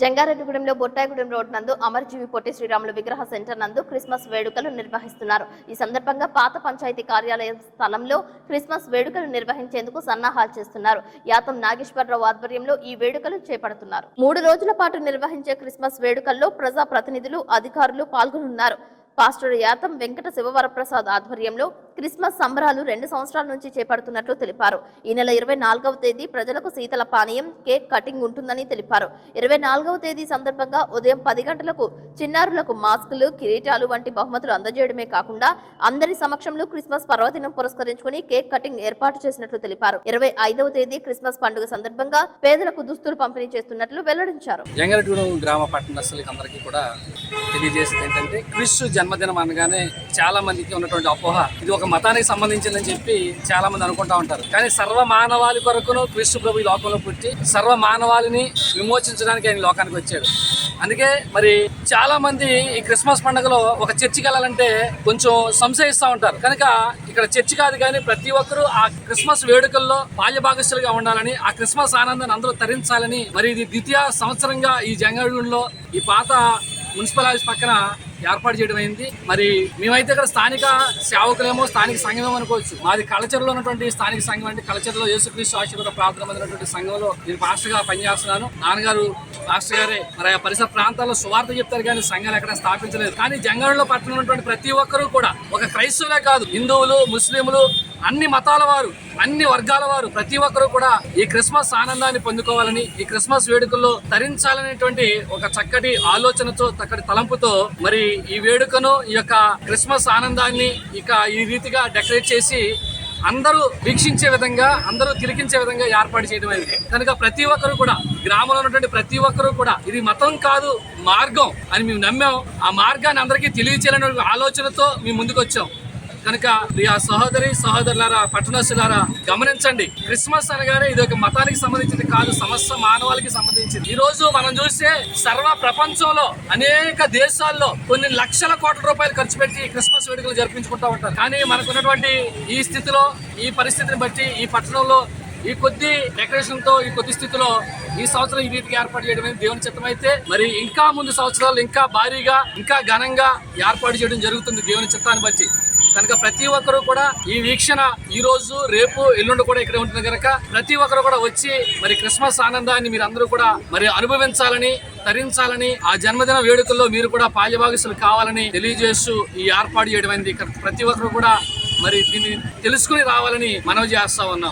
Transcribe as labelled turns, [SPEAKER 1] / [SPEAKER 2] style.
[SPEAKER 1] జంగారెడ్డిగూడెంలో Bottaigudem road నందు అమరజీవి పొట్టి శ్రీరాములు విగ్రహ centre నందు క్రిస్మస్ వేడుకలు నిర్వహిస్తున్నారు. ఈ సందర్భంగా పాత పంచాయతీ కార్యాలయం స్థలంలో క్రిస్మస్ వేడుకలు నిర్వహించేందుకు సన్నాహాలు చేస్తున్నారు. యాతం నాగేశ్వరరావు ఆధ్వర్యంలో ఈ వేడుకలు చేపడుతున్నారు. మూడు రోజుల పాటు నిర్వహించే క్రిస్మస్ వేడుకల్లో ప్రజా ప్రతినిధులు అధికారులు పాల్గొనున్నారు. పాస్టర్ యాతం వెంకట శివవరప్రసాద్ ఆధ్వర్యంలో క్రిస్మస్ సంబరాలు రెండు సంవత్సరాల నుంచి చేపడుతున్నట్లు తెలిపారు. ఈ నెల ఇరవై నాలుగవ తేదీ ప్రజలకు శీతల పానీయం కేక్ కటింగ్ ఉంటుందని తెలిపారు. ఇరవై నాలుగవ తేదీ సందర్భంగా ఉదయం పది గంటలకు చిన్నారులకు మాస్కులు కిరీటాలు వంటి బహుమతులు అందజేయడమే కాకుండా అందరి సమక్షంలో క్రిస్మస్ పర్వదినం పురస్కరించుకుని కేక్ కటింగ్ ఏర్పాటు చేసినట్లు తెలిపారు. ఇరవై ఐదవ తేదీ క్రిస్మస్ పండుగ సందర్భంగా పేదలకు దుస్తులు పంపిణీ చేస్తున్నట్లు వెల్లడించారు.
[SPEAKER 2] జంగారెడ్డిగూడెం గ్రామ పట్టణస్తులకి అందరికీ కూడా ఏంటంటే క్రీస్తు జన్మదినం అనగానే చాలా మందికి ఉన్నటువంటి అపోహ ఇది ఒక ఒక మతానికి సంబంధించిందని చెప్పి చాలా మంది అనుకుంటా ఉంటారు. కానీ సర్వ మానవాళి కొరకును క్రీస్తు ప్రభు ఈ లోకంలో పుట్టి సర్వ మానవాళిని విమోచించడానికి ఆయన లోకానికి వచ్చాడు. అందుకే మరి చాలా మంది ఈ క్రిస్మస్ పండుగలో ఒక చర్చికి వెళ్ళాలంటే కొంచెం సంశయిస్తూ ఉంటారు. కనుక ఇక్కడ చర్చి కాదు కానీ ప్రతి ఒక్కరూ ఆ క్రిస్మస్ వేడుకల్లో బాల్య భాగస్థులుగా ఉండాలని ఆ క్రిస్మస్ ఆనందాన్ని అందరూ తరించాలని మరి ఇది ద్వితీయ సంవత్సరంగా ఈ జంగాళూరులో ఈ పాత మున్సిపల్ ఆఫీస్ పక్కన ఏర్పాటు చేయడం అయింది. మరి మేమైతే ఇక్కడ స్థానిక సేవకులేమో స్థానిక సంఘం అనుకోవచ్చు. మాది కల్చర్లో ఉన్నటువంటి స్థానిక సంఘం అంటే కల్చర్లో యేసుక్రీస్తు ఆశీర్వాద ప్రార్థన పొందినటువంటి సంఘంలో నేను పాస్టర్గా పనిచేస్తున్నాను. నాన్నగారు పాస్టర్ గారే మరి ఆ పరిసర ప్రాంతాల్లో సువార్త చెప్తారు కానీ సంఘాలు ఎక్కడ స్థాపించలేదు. కానీ జంగంలో పట్టణంలో ఉన్నటువంటి ప్రతి ఒక్కరూ కూడా ఒక క్రైస్తవులే కాదు హిందువులు ముస్లింలు అన్ని మతాల వారు అన్ని వర్గాల వారు ప్రతి ఒక్కరూ కూడా ఈ క్రిస్మస్ ఆనందాన్ని పొందుకోవాలని ఈ క్రిస్మస్ వేడుకల్లో ధరించాలనేటువంటి ఒక చక్కటి ఆలోచనతో చక్కటి తలంపుతో మరి ఈ వేడుకను ఈ యొక్క క్రిస్మస్ ఆనందాన్ని ఇక ఈ రీతిగా డెకరేట్ చేసి అందరూ వీక్షించే విధంగా అందరూ తిరిగించే విధంగా ఏర్పాటు చేయడం అయింది. కనుక ప్రతి ఒక్కరు కూడా గ్రామంలో ఉన్నటువంటి ప్రతి ఒక్కరు కూడా ఇది మతం కాదు మార్గం అని మేము నమ్మాం. ఆ మార్గాన్ని అందరికీ తెలియచేయాలనే ఆలోచనతో మేము ముందుకు వచ్చాం కనుక ఆ సహోదరి సహోదరులారా పట్టణస్తులారా గమనించండి. క్రిస్మస్ అనగానే ఇది ఒక మతానికి సంబంధించింది కాదు సమస్త మానవాళికి సంబంధించింది. ఈ రోజు మనం చూస్తే సర్వ ప్రపంచంలో అనేక దేశాల్లో కొన్ని లక్షల కోట్ల రూపాయలు ఖర్చు పెట్టి క్రిస్మస్ వేడుకలు జరిపించుకుంటూ ఉంటారు. కానీ మనకున్నటువంటి ఈ స్థితిలో ఈ పరిస్థితిని బట్టి ఈ పట్టణంలో ఈ కొద్ది డెకరేషన్తో ఈ కొద్ది స్థితిలో ఈ సంవత్సరం ఈ రీతికి ఏర్పాటు చేయడం అనేది దేవుని చిత్తం అయితే మరి ఇంకా ముందు సంవత్సరాలు ఇంకా భారీగా ఇంకా ఘనంగా ఏర్పాటు చేయడం జరుగుతుంది దేవుని చిత్తాన్ని బట్టి. కనుక ప్రతి ఒక్కరూ కూడా ఈ వీక్షణ ఈ రోజు రేపు ఎల్లుండి కూడా ఇక్కడ ఉంటుంది కనుక ప్రతి ఒక్కరు కూడా వచ్చి మరి క్రిస్మస్ ఆనందాన్ని మీరు అందరూ కూడా మరి అనుభవించాలని తరించాలని ఆ జన్మదిన వేడుకల్లో మీరు కూడా పాల్యభాగస్సులు కావాలని తెలియజేస్తూ ఈ ఏర్పాటు చేయడమైంది. ఇక్కడ ప్రతి ఒక్కరు కూడా మరి దీన్ని తెలుసుకుని రావాలని మనవి చేస్తా ఉన్నాం.